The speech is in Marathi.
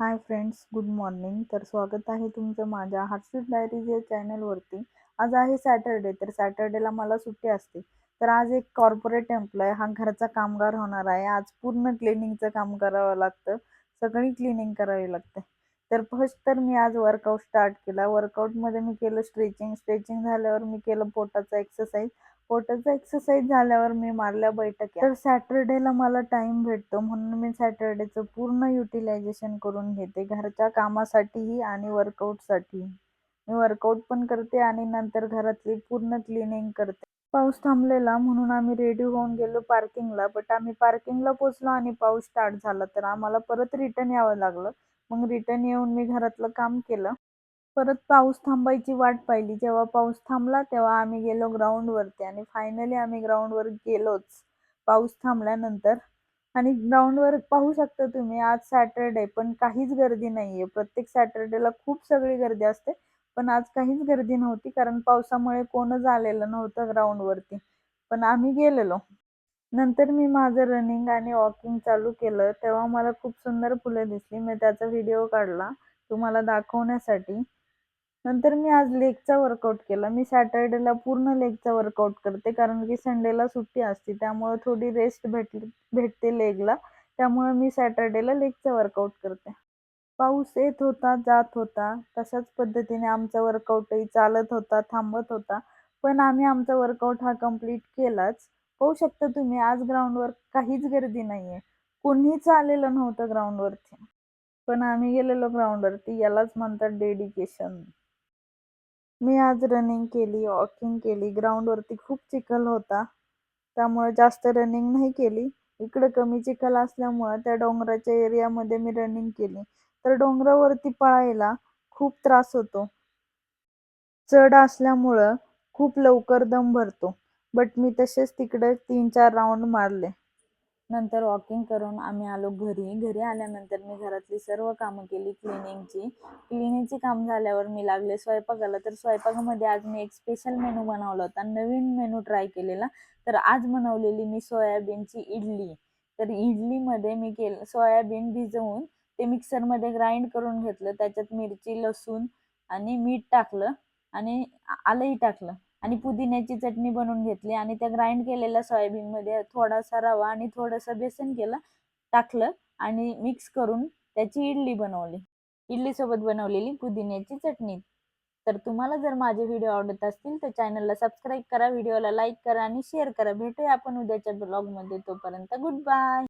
हाय फ्रेंड्स गुड मॉर्निंग तर स्वागत आहे तुमचं माझ्या हार्टस्वीट डायरीज या चॅनलवरती आज आहे सॅटरडे तर सॅटरडेला मला सुट्टी असते. तर आज एक कॉर्पोरेट एम्प्लॉय हा घरचा कामगार होणार आहे. आज पूर्ण क्लिनिंगचं काम करावं लागतं. सगळी क्लिनिंग करावी लागते. तर फर्स्ट तर मी आज वर्कआउट स्टार्ट केला. वर्कआउटमध्ये मी केलं स्ट्रेचिंग स्ट्रेचिंग झाल्यावर मी केलं पोटाचा एक्सरसाइज पोटाचा एक्सरसाइज झाल्यावर मी मारल्या बैठक तर सॅटरडेला मला टाइम भेटतो म्हणून मी सॅटरडेचं पूर्ण युटिलायझेशन करून घेते. घरच्या कामासाठीही आणि वर्कआउटसाठी मी वर्कआउट पण करते आणि नंतर घरातली पूर्ण क्लिनिंग करते. पाऊस थांबलेला म्हणून आम्ही रेडी होऊन गेलो पार्किंगला बट आम्ही पार्किंगला पोचलो आणि पाऊस स्टार्ट झाला. तर आम्हाला परत रिटर्न यावं लागलं. मग रिटर्न येऊन मी घरातलं काम केलं. परत पाऊस थांबायची वाट पाहिली. जेव्हा पाऊस थांबला तेव्हा आम्ही गेलो ग्राउंडवरती आणि फायनली आम्ही ग्राउंडवर गेलोच. पाऊस थांबल्यानंतर. आणि ग्राउंडवर पाहू शकता तुम्ही आज सॅटरडे पण काहीच गर्दी नाहीये. प्रत्येक सॅटरडेला खूप सगळी गर्दी असते पण आज काहीच गर्दी नव्हती कारण पावसामुळे कोणच आलेलं नव्हतं ग्राउंडवरती. पण आम्ही गेलेलो. नंतर मी माझं रनिंग आणि वॉकिंग चालू केलं तेव्हा मला खूप सुंदर फुलं दिसली. मी त्याचा व्हिडिओ काढला तुम्हाला दाखवण्यासाठी. नंतर मी आज लेगचा वर्कआउट केला. मी सॅटर्डेला पूर्ण लेगचा वर्कआउट करते कारण की संडेला सुट्टी असते. त्यामुळे थोडी रेस्ट भेट भेटते लेगला त्यामुळे मी सॅटर्डेला लेगचा वर्कआउट करते. पाऊस येत होता जात होता. तशाच पद्धतीने आमचा वर्कआउटही चालत होता थांबत होता. पण आम्ही आमचा वर्कआउट हा कंप्लीट केलाच. पाहू शकता तुम्ही आज ग्राउंडवर काहीच गर्दी नाहीये. कोणीच आलेलं नव्हतं ग्राउंडवरती पण आम्ही गेलेलो ग्राउंडवरती यालाच म्हणतात डेडिकेशन मी आज रनिंग केली वॉकिंग केली. ग्राउंडवरती खूप चिखल होता. त्यामुळे जास्त रनिंग नाही केली. इकडे कमी चिखल असल्यामुळं त्या डोंगराच्या एरियामध्ये मी रनिंग केली. तर डोंगरावरती पळायला खूप त्रास होतो. चढ असल्यामुळं खूप लवकर दम भरतो. बट मी तसेच तिकडे तीन चार राऊंड मारले. नंतर वॉकिंग करून आम्ही आलो घरी. घरी आल्यानंतर मी घरातली सर्व कामं केली क्लिनिंगची क्लिनिंगची काम झाल्यावर मी लागले स्वयंपाकाला. तर स्वयंपाकामध्ये आज मी एक स्पेशल मेनू बनवला होता. नवीन मेनू ट्राय केलेला. तर आज बनवलेली मी सोयाबीनची इडली. तर इडलीमध्ये मी केलं सोयाबीन भिजवून ते मिक्सरमध्ये ग्राइंड करून घेतलं. त्याच्यात मिरची लसूण आणि मीठ टाकलं. आणि आलंही टाकलं. आणि पुदिन्याची चटणी बनवून घेतली आणि त्या ग्राइंड केलेल्या सोयाबीनमध्ये थोडासा रवा आणि थोडंसं बेसन केलं टाकलं आणि मिक्स करून त्याची इडली बनवली. इडलीसोबत बनवलेली पुदिन्याची चटणी. तर तुम्हाला जर माझे व्हिडिओ आवडत असतील तर चॅनलला सबस्क्राईब करा व्हिडिओला लाईक करा आणि शेअर करा. भेटूया आपण उद्याच्या ब्लॉगमध्ये तोपर्यंत गुड बाय